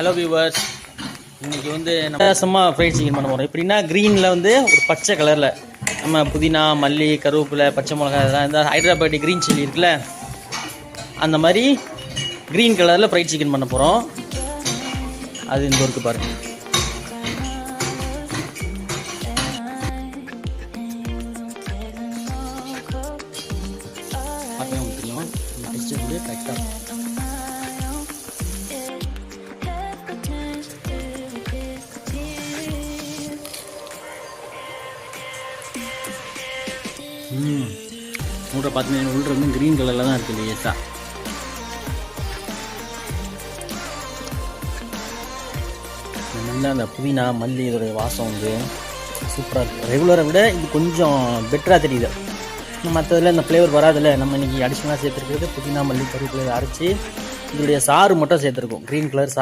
Hello viewers இன்னைக்கு வந்து வித்தியாசமாக ஃப்ரைட் சிக்கன் பண்ண போகிறோம் எப்படின்னா க்ரீனில் வந்து ஒரு பச்சை கலரில் நம்ம புதினா மல்லி கருவேப்பிலை பச்சை மிளகாய் இதெல்லாம் இந்த ஹைதராபாடி க்ரீன் சில்லி இருக்குல்ல அந்த மாதிரி க்ரீன் கலரில் ஃப்ரைட் சிக்கன் பண்ண போகிறோம் அது இந்த ஊருக்கு பாருங்கள் பார்த்தா தெரியும். டெஸ்ட் வந்து கரெக்டாக மூட்டை பார்த்தீங்கன்னா உள்ள வந்து க்ரீன் கலரில் தான் இருக்குது லேஸாக நல்லா அந்த புதினா மல்லி இதோடைய வாசம் வந்து சூப்பராக இருக்குது ரெகுலரை விட இது கொஞ்சம் பெட்டராக தெரியுது. மற்றதில் இந்த ஃப்ளேவர் வராதுல்ல நம்ம இன்னைக்கு அடிஷனலாக சேர்த்துருக்கிறது புதினா மல்லி கருவேப்பிலை அரைச்சி இதோடைய சாறு மட்டும் சேர்த்துருக்கோம். க்ரீன் கலர் சாறு.